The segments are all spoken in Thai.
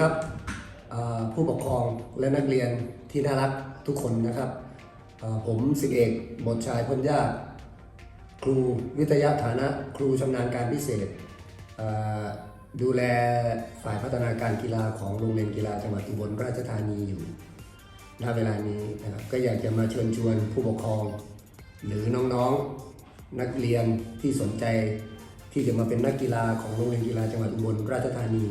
ครับผู้ปกครองและนักเรียนที่น่ารักทุกคนนะครับ ผมสิบเอกบทชายพ้นยาครูวิทยาฐานะครูชำนาญการพิเศษ ดูแลฝ่ายพัฒนาการกีฬาของโรงเรียนกีฬาจังหวัดอุบลราชธานีอยู่ณเวลานี้นะครับก็อยากจะมาเชิญชวนผู้ปกครอง หรือน้องๆนักเรียนที่สนใจที่จะมาเป็นนักกีฬาของโรงเรียนกีฬาจังหวัดอุบลราชธานี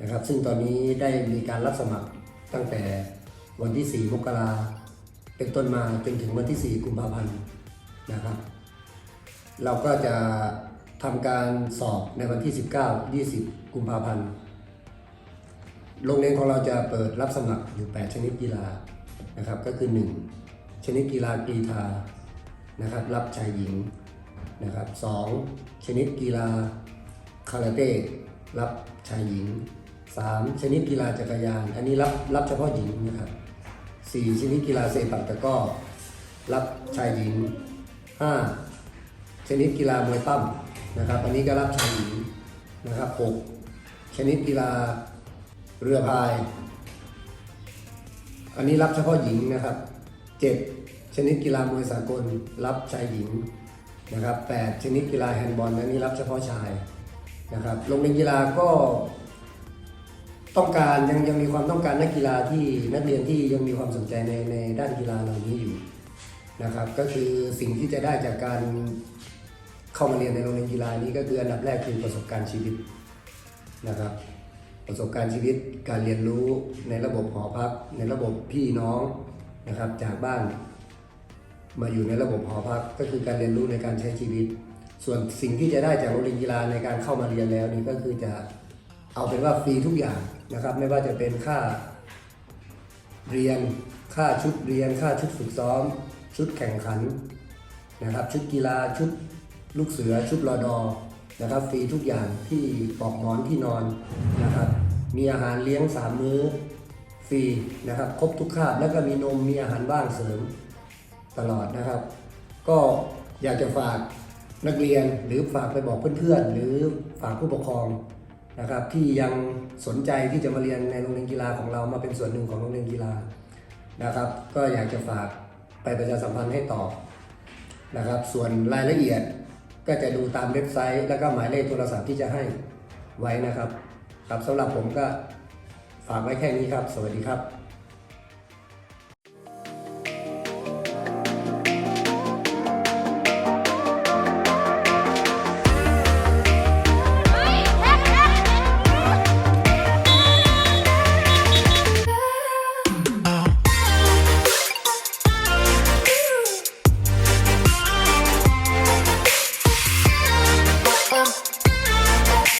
นะครับ ซึ่งตอนนี้ได้มีการรับสมัครตั้งแต่วันที่ 4 มกราเป็นต้นมาจนถึงวันที่ 4 กุมภาพันธ์นะครับ เราก็จะทำการสอบในวันที่ 19 20 กุมภาพันธ์โรงเรียนของเราจะเปิดรับสมัครอยู่ 8 ชนิดกีฬานะครับ ก็คือ 1 ชนิดกีฬากรีธานะครับ รับชายหญิงนะครับ 2 ชนิดกีฬาคาราเต้รับชายหญิง 3 ชนิดกีฬาจักรยาน อันนี้รับรับเฉพาะหญิงนะครับ4ชนิดกีฬาเซปักตะก้อรับชายหญิง 5 ชนิดกีฬามวยปั้มนะครับ อันนี้ก็รับชายหญิงนะครับ6ชนิดกีฬาเรือพาย อันนี้รับเฉพาะหญิงนะครับ 7 ชนิดกีฬามวยสากล รับชายหญิงนะครับ 8 ชนิดกีฬาแฮนด์บอลอันนี้รับเฉพาะชายนะครับโรงเรียนกีฬาก็ ต้องการยังยังมีความต้องการนักกีฬาที่นักเรียนที่ยังมีความสนใจในในด้านกีฬาเหล่านี้อยู่นะครับ ก็คือสิ่งที่จะได้จากการเข้ามาเรียนในโรงเรียนกีฬานี้ก็คืออันดับแรกคือประสบการณ์ชีวิตนะครับ ประสบการณ์ชีวิตการเรียนรู้ในระบบหอพัก ในระบบพี่น้องนะครับจากบ้านมาอยู่ในระบบหอพักก็คือการเรียนรู้ในการใช้ชีวิต ส่วนสิ่งที่จะได้จากโรงเรียนกีฬาในการเข้ามาเรียนแล้วนี่ก็คือจะ เอาเป็นว่าฟรีทุกอย่างนะครับ ไม่ว่าจะเป็นค่าเรียน ค่าชุดเรียน ค่าชุดฝึกซ้อม ชุดแข่งขันนะครับ ชุดกีฬาชุดลูกเสือชุดรอดอนะครับฟรีทุกอย่างที่ปอกหมอนที่นอนนะครับ มีอาหารเลี้ยงสามมื้อฟรีนะครับ ครบทุกคาบแล้วก็มีนมมีอาหารว่างเสริมตลอดนะครับ ก็อยากจะฝากนักเรียนหรือฝากไปบอกเพื่อนๆ หรือฝากผู้ปกครอง นะครับที่ยังสนใจที่จะมาเรียนในโรงเรียนกีฬาของเรามาเป็นส่วนหนึ่งของโรงเรียนกีฬานะครับ ก็อยากจะฝากไปประชาสัมพันธ์ให้ต่อนะครับ ส่วนรายละเอียดก็จะดูตามเว็บไซต์ แล้วก็หมายเลขโทรศัพท์ที่จะให้ไว้นะครับ ครับสำหรับผมก็ฝากไว้แค่นี้ครับ สวัสดีครับ